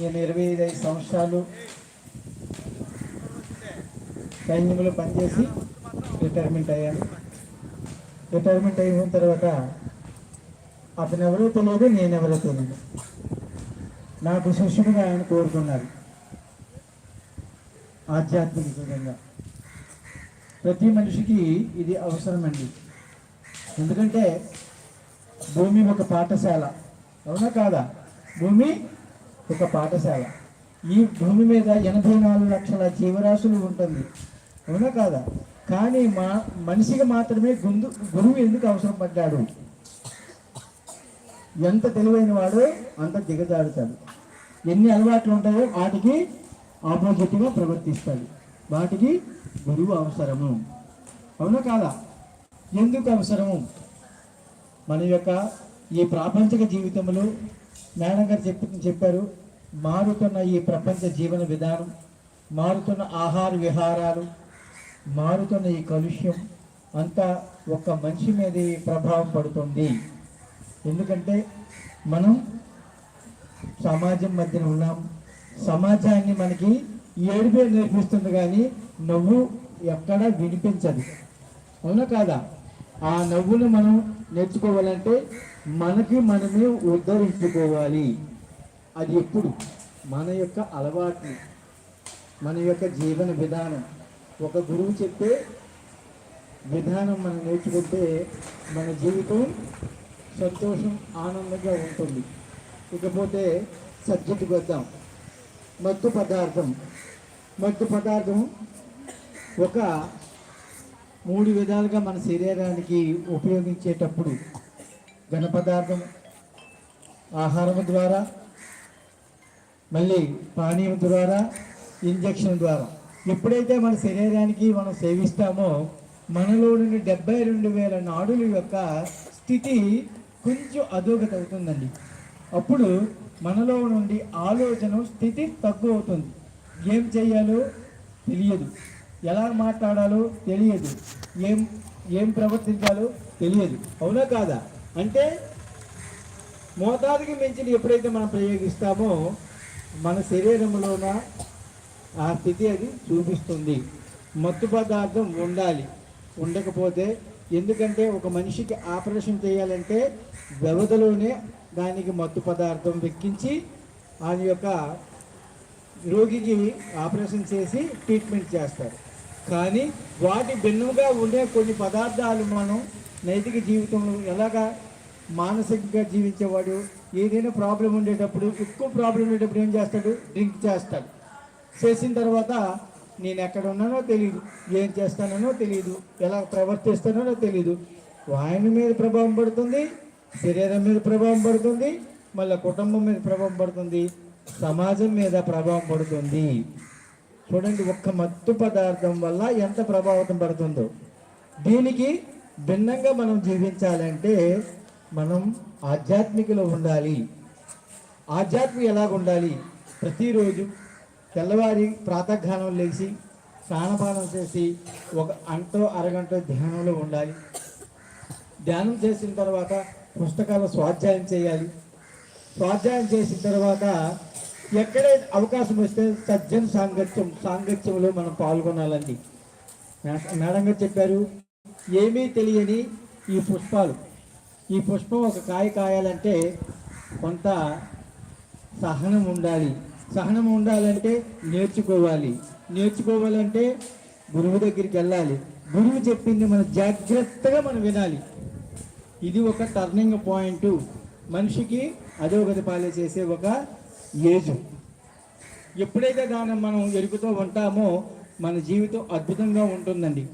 నేను ఇరవై ఐదు ఐదు సంవత్సరాలు సైన్యంలో పనిచేసి రిటైర్మెంట్ అయ్యాను. రిటైర్మెంట్ అయిన తర్వాత అతను ఎవరో తెలియదు నేను ఎవరో తెలియదు. నాకు శిష్యుడిగా ఆయన కోరుకున్నారు. ఆధ్యాత్మిక విధంగా ప్రతి మనిషికి ఇది అవసరమండి. ఎందుకంటే భూమి ఒక పాఠశాల. అవునా కాదా? భూమి ఒక పాఠశాల. ఈ భూమి మీద ఎనభై నాలుగు లక్షల జీవరాశులు ఉంటుంది. అవునా కాదా? కానీ మా మనిషికి మాత్రమే గుందు గురువు ఎందుకు అవసరం పడ్డాడు? ఎంత తెలివైన వాడో అంత దిగజారుతాడు. ఎన్ని అలవాట్లు ఉంటాయో వాటికి ఆపోజిట్గా ప్రవర్తిస్తాడు. వాటికి గురువు అవసరము. అవునా కాదా? ఎందుకు అవసరము? మన యొక్క ఈ ప్రాపంచిక జీవితంలో మేడం గారు చెప్పి చెప్పారు మారుతున్న ఈ ప్రపంచ జీవన విధానం మారుతున్న ఆహార విహారాలు మారుతున్న ఈ కలుష్యం అంతా ఒక మనిషి మీద ప్రభావం పడుతుంది. ఎందుకంటే మనం సమాజం మధ్యన ఉన్నాం. సమాజాన్ని మనకి ఏడుపే నేర్పిస్తుంది కానీ నవ్వు ఎక్కడా వినిపించదు. అవునా కాదా? ఆ నవ్వును మనం నేర్చుకోవాలంటే మనకి మనమే ఉద్ధరించుకోవాలి. అది ఎప్పుడు? మన యొక్క అలవాట్లు మన యొక్క జీవన విధానం. ఒక గురువు చెప్పే విధానం మనం నేర్చుకుంటే మన జీవితం సంతోషం ఆనందంగా ఉంటుంది. ఇకపోతే సబ్జెక్టుకి వద్దాం మత్తు పదార్థం. మత్తు పదార్థం ఒక మూడు విధాలుగా మన శరీరానికి ఉపయోగించేటప్పుడు ఘన పదార్థం ఆహారం ద్వారా మళ్ళీ పానీయం ద్వారా ఇంజక్షన్ ద్వారా. ఎప్పుడైతే మన శరీరానికి మనం సేవిస్తామో మనలో నుండి డెబ్బై రెండు వేల నాడుల యొక్క స్థితి కొంచెం అధోగతి అవుతుందండి. అప్పుడు మనలో నుండి ఆలోచన స్థితి తక్కువ అవుతుంది. ఏం చేయాలో తెలియదు. ఎలా మాట్లాడాలో తెలియదు. ఏం ఏం ప్రవర్తించాలో తెలియదు. అవునా కాదా? అంటే మోతాదుకి మించి ఎప్పుడైతే మనం ప్రయోగిస్తామో మన శరీరంలోన ఆ స్థితి అది చూపిస్తుంది. మత్తు పదార్థం ఉండాలి. ఉండకపోతే ఎందుకంటే ఒక మనిషికి ఆపరేషన్ చేయాలంటే వ్యవధిలోనే దానికి మత్తు పదార్థం వెక్కించి దాని యొక్క రోగికి ఆపరేషన్ చేసి ట్రీట్మెంట్ చేస్తారు. కానీ వాటి భిన్నంగా ఉండే కొన్ని పదార్థాలు మనం నైతిక జీవితంలో ఎలాగా మానసికంగా జీవించేవాడు? ఏదైనా ప్రాబ్లం ఉండేటప్పుడు ఎక్కువ ప్రాబ్లం ఉండేటప్పుడు ఏం చేస్తాడు? డ్రింక్ చేస్తాడు. చేసిన తర్వాత నేను ఎక్కడ ఉన్నానో తెలియదు ఏం చేస్తానో తెలియదు ఎలా ప్రవర్తిస్తానో తెలియదు వాయన మీద ప్రభావం పడుతుంది శరీరం మీద ప్రభావం పడుతుంది మళ్ళీ కుటుంబం మీద ప్రభావం పడుతుంది సమాజం మీద ప్రభావం పడుతుంది. చూడండి ఒక్క మత్తు పదార్థం వల్ల ఎంత ప్రభావితం పడుతుందో. దీనికి భిన్నంగా మనం జీవించాలంటే మనం ఆధ్యాత్మికలో ఉండాలి. ఆధ్యాత్మిక ఎలాగ ఉండాలి? ప్రతిరోజు తెల్లవారి ప్రాతకాలం లేచి స్నానపానం చేసి ఒక అంటో అరగంట ధ్యానంలో ఉండాలి. ధ్యానం చేసిన తర్వాత పుస్తకాల స్వాధ్యాయం చేయాలి. స్వాధ్యాయం చేసిన తర్వాత ఎక్కడైతే అవకాశం వస్తే సజ్జన సాంగత్యం సాంగత్యంలో మనం పాల్గొనాలండి. మే- మేడం గారు చెప్పారు ఏమీ తెలియని ఈ పుష్పాలు. ఈ పుష్పం ఒక కాయ కాయాలంటే కొంత సహనం ఉండాలి. సహనం ఉండాలంటే నేర్చుకోవాలి. నేర్చుకోవాలంటే గురువు దగ్గరికి వెళ్ళాలి. గురువు చెప్పింది మనం జాగ్రత్తగా మనం వినాలి. ఇది ఒక టర్నింగ్ పాయింట్ మనిషికి అధోగతి పాలే చేసే ఒక ఏజు ఎప్పుడైతే దాన్ని మనం ఎరుగుతూ ఉంటామో మన జీవితం అద్భుతంగా ఉంటుందండి.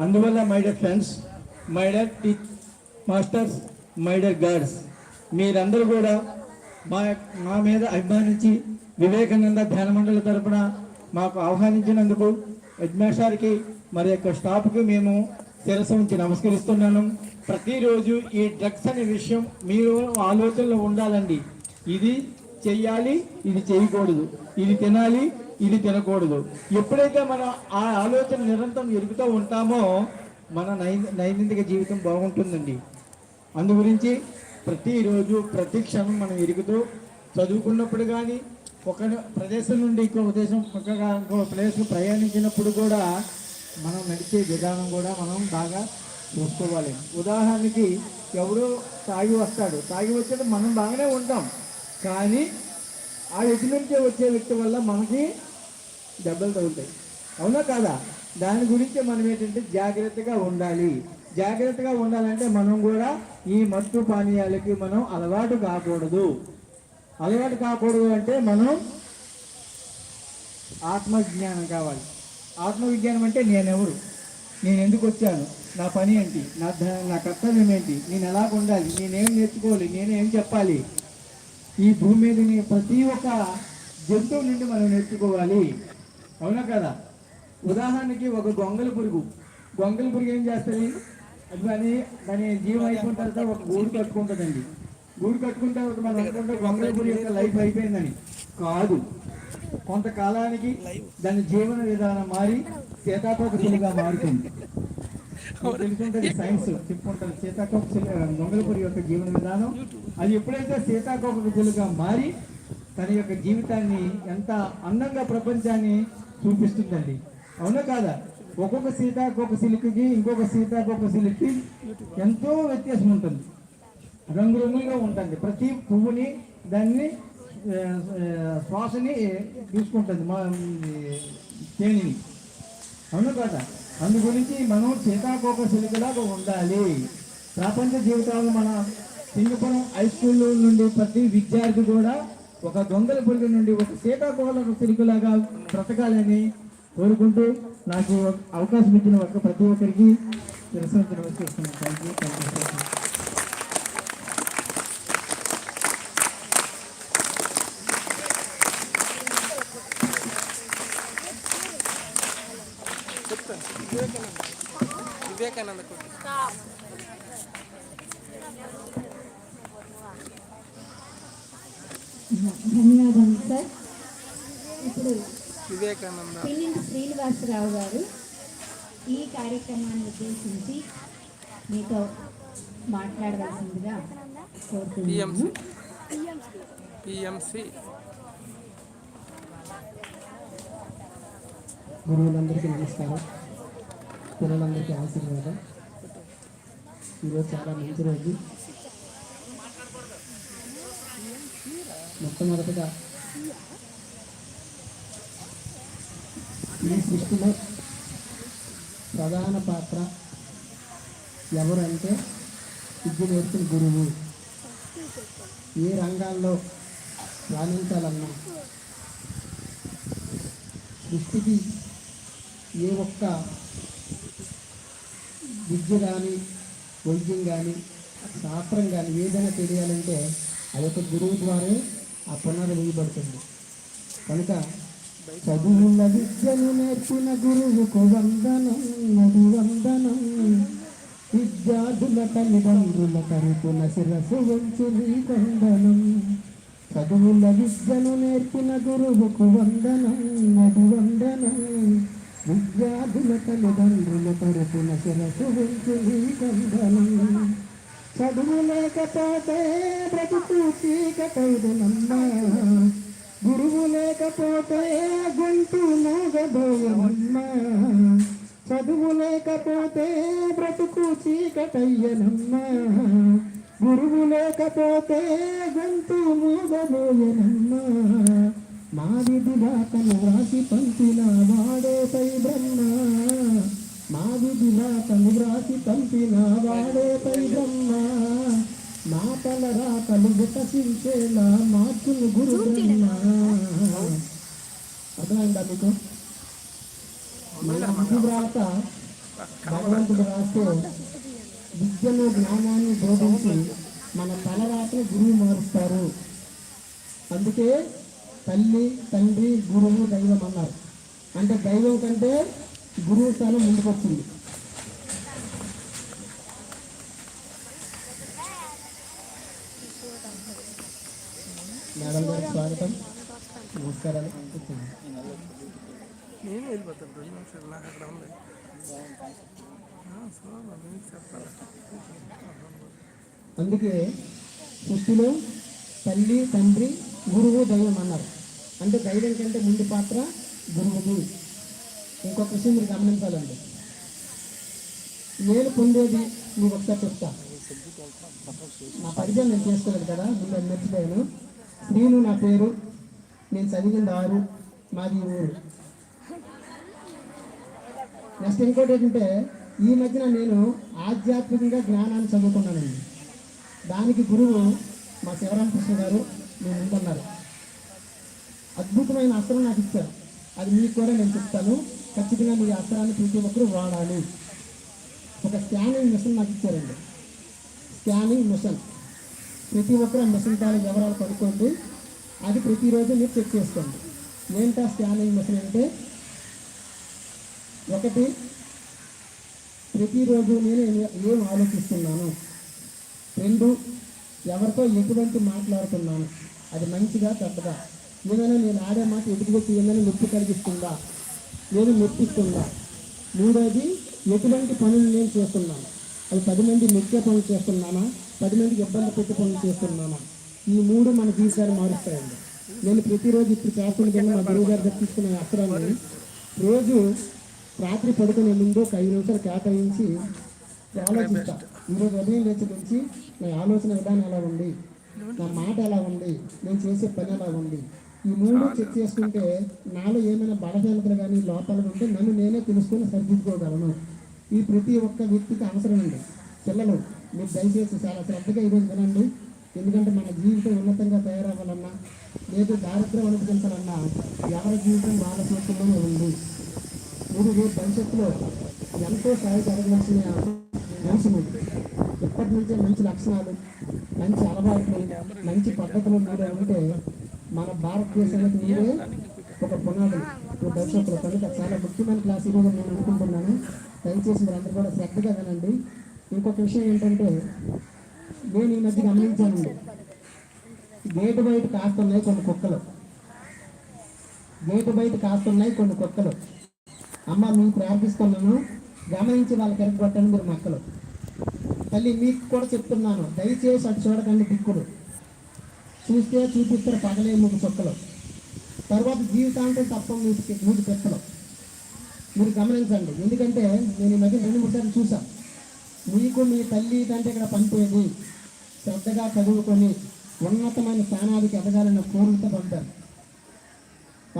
అందువల్ల my dear friends my dear masters my dear gods మీరందరూ కూడా మా మా మీద అభిమానించి వివేకానంద ధ్యాన మండలి తరపున మాకు ఆహ్వానించినందుకు హెడ్మాస్టర్కి మరి యొక్క స్టాఫ్కి మేము శిరస్సు ఉంచి నమస్కరిస్తున్నాను. ప్రతిరోజు ఈ డ్రగ్స్ అనే విషయం మీరు ఆలోచనలో ఉండాలండి. ఇది చెయ్యాలి ఇది చేయకూడదు. ఇది తినాలి ఇది తినకూడదు. ఎప్పుడైతే మనం ఆ ఆలోచన నిరంతరం ఎరుగుతూ ఉంటామో మన నై నైతిక జీవితం బాగుంటుందండి. అందు గురించి ప్రతిరోజు ప్రతి క్షణం మనం ఎరుగుతూ చదువుకున్నప్పుడు కానీ ఒక ప్రదేశం నుండి ఇంకో ప్రదేశం పక్కగా ఇంకో ప్రదేశం ప్రయాణించినప్పుడు కూడా మనం నడిచే విధానం కూడా మనం బాగా చూసుకోవాలి. ఉదాహరణకి ఎవడో తాగి వస్తాడు. తాగి వచ్చేది మనం బాగానే ఉంటాం. కానీ ఆ ఎటు నుంచే వచ్చే వ్యక్తి వల్ల మనకి దెబ్బలు తగులుతాయి. అవునా కాదా? దాని గురించి మనం ఏంటంటే జాగ్రత్తగా ఉండాలి. జాగ్రత్తగా ఉండాలంటే మనం కూడా ఈ మత్తు పానీయాలకి మనం అలవాటు కాకూడదు. అలవాటు కాకూడదు అంటే మనం ఆత్మజ్ఞానం కావాలి. ఆత్మవిజ్ఞానం అంటే నేనెవరు? నేను ఎందుకు వచ్చాను? నా పని ఏంటి? నా నా కర్తవ్యం ఏంటి? నేను ఎలా ఉండాలి? నేనేం నేర్చుకోవాలి? నేనేం చెప్పాలి? ఈ భూమి మీదని ప్రతి ఒక్క జంతువు నుండి మనం నేర్చుకోవాలి. అవునా కదా? ఉదాహరణకి ఒక గొంగల పురుగు. గొంగల పురుగు ఏం చేస్తుంది? అది దాని దాని జీవం అయిపోయిన తర్వాత ఒక గూడు కట్టుకుంటుందండి. గూడు కట్టుకున్న తర్వాత మనం అనుకుంటే గొంగల పురుగు యొక్క లైఫ్ అయిపోయిందని. కాదు. కొంతకాలానికి దాని జీవన విధానం మారి సీతాకోక పురుగుగా మారుతుంది. సైన్స్ చెప్పుకుంటారు సీతాకోక చిలుక మంగళపురి యొక్క జీవన విధానం. అది ఎప్పుడైతే సీతాకోక చిలుగా మారి తన యొక్క జీవితాన్ని ఎంత అందంగా ప్రపంచాన్ని చూపిస్తుందండి. అవునా కాదా? ఒక్కొక్క సీతాకోక సిలుకకి ఇంకొక సీతాకోక సిలుక్కి ఎంతో వ్యత్యాసం ఉంటుంది. రంగురంగులుగా ఉంటుంది. ప్రతి పువ్వుని దాన్ని శ్వాసని తీసుకుంటుంది మా తేనిని. అవును కదా? అందు గురించి మనం సీతాకోక చిలుకలాగా ఉండాలి. ప్రపంచ జీవితాలు మన సింగపురం హై స్కూల్ నుండి ప్రతి విద్యార్థి కూడా ఒక దొంగల పురుగు నుండి ఒక సీతాకోక సిలుకలాగా బ్రతకాలని కోరుకుంటూ నాకు అవకాశం ఇచ్చిన ఒక ప్రతి ఒక్కరికి నిరసన వచ్చేస్తున్నాను thank you thank you Vivekananda ధన్యవాదాలు సార్. ఇప్పుడు వివేకానంద. పిల్లింటి శ్రీనివాసరావు గారు ఈ కార్యక్రమాన్ని ఉద్దేశించి మీతో మాట్లాడవలసిందిగా పిఎంసి. కోరుతున్నాను పిఎంసి. గురువులందరికీ నమస్కారం. పిల్లలందరికీ ఆశీర్వాదం. ఈరోజు చాలా మంచి రోజు. మొట్టమొదటిగా ఈ సృష్టిలో ప్రధాన పాత్ర ఎవరంటే విద్య నేర్పిన గురువు. ఏ రంగాల్లో రాణించాలన్నా సృష్టికి ఏ ఒక్క విద్య కానీ వైద్యం కానీ శాస్త్రం కానీ ఏదైనా తెలియాలంటే అది ఒక గురువు ద్వారా ఆ పునాది వేయబడుతుంది. కనుక చదువుల విద్యను నేర్పిన గురువుకు వందనం నది వందనం. విద్యార్థుల తల్లిదండ్రుల తరపున శిరసు వంచు వందనం చదువుల విద్యను నేర్పిన గురువుకు వందనం నది వందనం. విద్యార్థుల తల్లిదండ్రుల తరపున శిరసు వంచు నీ చదువు లేకపోతే బ్రతుకు చీకటైదనమ్మా గురువు లేకపోతే గొంతు నాగబోయనమ్మా చదువు లేకపోతే బ్రతుకు చీకటయ్యనమ్మా గురువు లేకపోతే గొంతు మూగబోయనమ్మా. మా విధి రాతను వ్రాసి పంపిన వాడే పై బ్రహ్మ. మా విధి రాతను వ్రాసి పంపిన వాడే పై బ్రహ్మ. మా తల రాతలు వికసించేలా మార్చును గురు బ్రహ్మ. అర్థమైందా మీకు? వ్రాత భగవంతుడు రాస్తే విద్యను జ్ఞానాన్ని బోధించి మన తలరాతని గురువు మారుస్తారు. అందుకే తల్లి తండ్రి గురువు దైవం అన్నారు. అంటే దైవం కంటే గురువు స్థానం ముందుకొచ్చింది. మేడం గారికి స్వాగతం. నమస్కారాలు. కూర్చోండి. నేను వెళ్ళిపోతాను రెండు నిమిషాలు నాకు అక్కడ ఉంది. అందుకే సృష్టిలో తల్లి తండ్రి గురువు దైవం అన్నారు. అంటే దైవం కంటే ముందు పాత్ర గురువుది ఇంకొక విషయం మీరు గమనించాలండి. నేను పొందేది మీకు ఒకసారి చెప్తా. నా పరిచయం నేను చేసుకోలేదు కదా ముందు మర్చిపోయాను శ్రీను నా పేరు. నేను చదివింది ఆరు. మాది ఊరు. నెక్స్ట్ ఇంకోటి ఏంటంటే ఈ మధ్యన నేను ఆధ్యాత్మికంగా జ్ఞానాన్ని చదువుకున్నానండి. దానికి గురువు మా శివరామకృష్ణ గారు నేను ముందున్నారు అద్భుతమైన అస్త్రం నాకు ఇచ్చారు. అది మీకు కూడా నేను చెప్తాను. ఖచ్చితంగా మీరు అస్త్రాన్ని ప్రతి ఒక్కరు వాడాలి. ఒక స్కానింగ్ మిషన్ నాకు ఇచ్చారండి. స్కానింగ్ మిషన్ ప్రతి ఒక్కరు ఆ మిషన్ తాలూ వివరాలు పడుకోండి. అది ప్రతిరోజు మీరు చెక్ చేసుకోండి. ఏంటా స్కానింగ్ మిషన్ అంటే? ఒకటి ప్రతిరోజు నేను ఏం ఆలోచిస్తున్నాను? రెండు ఎవరితో ఎటువంటి మాట్లాడుతున్నాను? అది మంచిగా చెడ్డదా ఏదైనా నేను ఆడే మాట ఎదుటికొచ్చి ఏదైనా నొప్పి కలిగిస్తుందా? లేదు నొప్పిస్తుందా? మూడోది ఎటువంటి పనులు నేను చేస్తున్నాను? అది పది మంది నొక్కే పనులు చేస్తున్నానా? పది మందికి ఇబ్బంది పెట్టే పనులు చేస్తున్నానా? ఈ మూడు మన జీవితాలు మారుస్తాయండి. నేను ప్రతిరోజు ఇప్పుడు చేస్తున్న మా గురువు గారు దక్కించుకునే అస్త్రాన్ని రోజు రాత్రి పడుకునే ముందు ఒక ఐదు నిమిషాలు కేటాయించి ఆలోచిస్తా. ఈరోజు ఉదయం లేచి నుంచి నా ఆలోచన విధానం ఎలా ఉంది? నా మాట ఎలా ఉంది? నేను చేసే పని ఎలా ఉంది? ఈ మూడు చెక్ చేసుకుంటే నాలో ఏమైనా బలహీనతలు కానీ లోపాలు ఉంటే నన్ను నేనే తెలుసుకొని సరిదిద్దుకోగలను. ఈ ప్రతి ఒక్క వ్యక్తికి అవసరం అండి పిల్లలు మీరు దయచేసి చాలా శ్రద్ధగా ఈరోజు వినండి. ఎందుకంటే మన జీవితం ఉన్నతంగా తయారవ్వాలన్నా లేదు దారిద్ర్యం అనుభవించాలన్నా ఎవరి జీవితం వాళ్ళ చేతుల్లోనే ఉంది. మీరు రేపు భవిష్యత్తులో ఎంతో సాయం జరగవలసిన మనుషులు ఇప్పటి నుంచే మంచి లక్షణాలు మంచి అలవాట్లు మంచి పద్ధతులు మీరే ఉంటే మన భారతదేశానికి మీరే ఒక పునాది ఈ భవిష్యత్తులో కనుక చాలా ముఖ్యమైన క్లాస్ ఈరోజు నేను అనుకుంటున్నాను. దయచేసి మీరు అందరూ కూడా శ్రద్ధగా వినండి. ఇంకొక విషయం ఏంటంటే నేను ఈ మధ్య గమనించానండి. గేటు బయట కాస్తున్నాయి కొన్ని కుక్కలు. గేటు బయట కాస్తున్నాయి కొన్ని కుక్కలు. అమ్మ మీకు ప్రార్థిస్తున్నాను గమనించి వాళ్ళకి ఎరగొట్టండి మీరు మక్కలు తల్లి మీకు కూడా చెప్తున్నాను. దయచేసి అటు చూడకండి దిక్కుడు చూస్తే చూపిస్తారు పగలే మీకు చొక్కలు. తర్వాత జీవితాంతం తప్ప మీకు మూడు పెట్టలు మీరు గమనించండి. ఎందుకంటే నేను ఈ మధ్య రెండు మూడు సార్లు చూసాను మీకు మీ తల్లి తండ్రి ఇక్కడ పంపేది శ్రద్ధగా చదువుకొని ఉన్నతమైన స్థానానికి ఎదగాలన్న కోరికతో పంపారు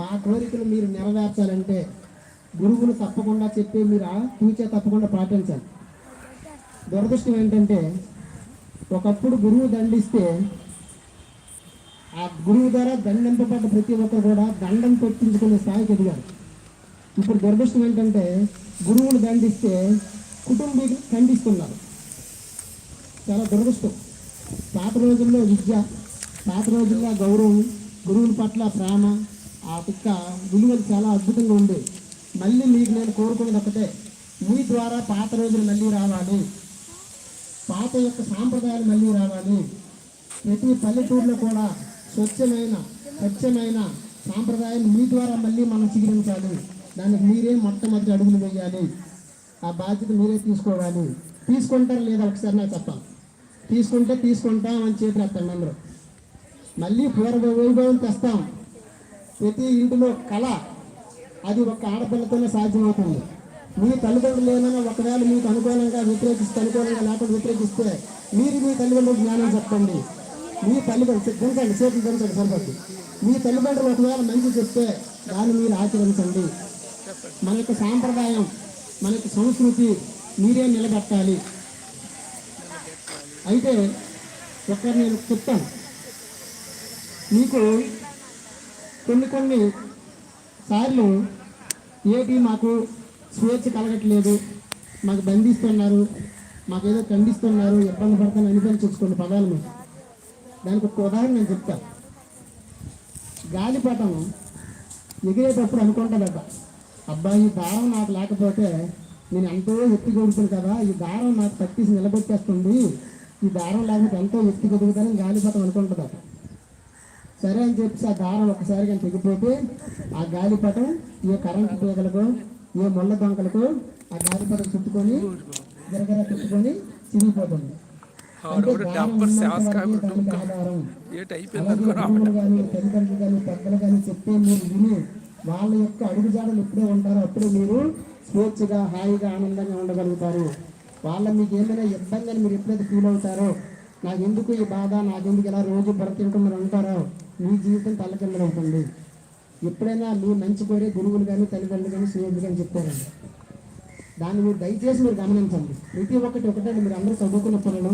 ఆ కోరికలు మీరు నెరవేర్చాలంటే గురువులు తప్పకుండా చెప్పి మీరు ఆ తూచే తప్పకుండా పాటించాలి. దురదృష్టం ఏంటంటే ఒకప్పుడు గురువు దండిస్తే ఆ గురువు ద్వారా దండింపబడ్డ ప్రతి ఒక్కరు కూడా దండం పెట్టించుకునే స్థాయికి ఎదిగారు. ఇప్పుడు దురదృష్టం ఏంటంటే గురువులు దండిస్తే కుటుంబీకులు ఖండిస్తున్నారు. చాలా దురదృష్టం. పాత రోజుల్లో విద్య పాత రోజుల్లో గౌరవం గురువుల పట్ల ప్రేమ ఆ యొక్క విలువలు చాలా అద్భుతంగా ఉండేవి. మళ్ళీ మీకు నేను కోరుకునేది ఒకటే మీ ద్వారా పాత రోజులు మళ్ళీ రావాలి. పాత యొక్క సాంప్రదాయాలు మళ్ళీ రావాలి. ప్రతి పల్లెటూరులో కూడా స్వచ్ఛమైన స్వచ్ఛమైన సాంప్రదాయాన్ని మీ ద్వారా మళ్ళీ మనం చిగురించాలి దానికి మీరే మొట్టమొదటి అడుగులు వేయాలి. ఆ బాధ్యత మీరే తీసుకోవాలి. తీసుకుంటారా లేదా ఒకసారి నాకు చెప్పాలి తీసుకుంటే తీసుకుంటాం అని చేతి ఎత్తండి అందరూ. మళ్ళీ పూర్వ వైభవం తెస్తాం. ప్రతి ఇంటిలో కళ అది ఒక ఆడపిల్లతోనే సాధ్యమవుతుంది. మీ తల్లిదండ్రులు ఏమైనా ఒకవేళ మీకు అనుకూలంగా వ్యతిరేకిస్తే అనుకూలంగా లేకుండా వ్యతిరేకిస్తే మీరు మీ తల్లిదండ్రులు జ్ఞానం చెప్పండి. మీ తల్లిదండ్రులు దించండి చేతులు దించండి మీ తల్లిదండ్రులు ఒకవేళ మంచి చెప్తే దాన్ని మీరు ఆచరించండి. మన యొక్క సాంప్రదాయం మన యొక్క సంస్కృతి మీరే నిలబెట్టాలి. అయితే ఒకరు నేను చెప్తాను. మీకు కొన్ని కొన్ని సార్లు ఏటి మాకు స్వేచ్ఛ కలగట్లేదు మాకు బంధిస్తున్నారు మాకు ఏదో ఖండిస్తున్నారు ఇబ్బంది పడుతున్న అనిపించుకోండి పదాలు మీకు. దానికి ఒక ఉదాహరణ నేను చెప్తాను గాలిపటం ఎగిరేటప్పుడు అనుకుంటుందట అబ్బాయి ఈ దారం నాకు లేకపోతే నేను ఎంతో ఎత్తి కొడుతుంది కదా ఈ దారం నాకు పట్టేసి నిలబెట్టేస్తుంది ఈ దారం లేకపోతే ఎంతో ఎత్తి కొడుగుతానని గాలిపటం అనుకుంటుందట సరే అని చెప్పి ఆ దారం ఒకసారిగా తెగిపోతే ఆ గాలిపటం ఏ కరెంటు తీగలకు ఏ ముళ్ళ దొంకలకు ఆ గాలిపటం చుట్టుకొని దగ్గర చుట్టుకొని చిరిగిపోతుంది ఆవిడ డబ్బర్ శాస్త్రాలు ఆధారం ఏటి అయిపోయింది కానీ తల్లిదండ్రులు కానీ పెద్దలు కానీ మీరు విని వాళ్ళ యొక్క అడుగుజాడలు ఎప్పుడే ఉంటారో అప్పుడే మీరు స్వేచ్ఛగా హాయిగా ఆనందంగా ఉండగలుగుతారు వాళ్ళ మీకు ఏమైనా ఇబ్బంది అని మీరు ఎప్పుడైతే ఫీల్ అవుతారో నాకెందుకు ఈ బాధ నాకెందుకు ఇలా రోజు బరతింటూ మీరు అంటారో మీ జీవితం తల్లకిందలు అవుతుంది ఎప్పుడైనా మీ మంచి కోరే గురువులు కానీ తల్లిదండ్రులు కానీ స్నేహితులు కానీ చెప్తారండి దాన్ని మీరు దయచేసి మీరు గమనించండి ప్రతి ఒక్కటి ఒకటే మీరు అందరూ చదువుకున్న పిల్లలు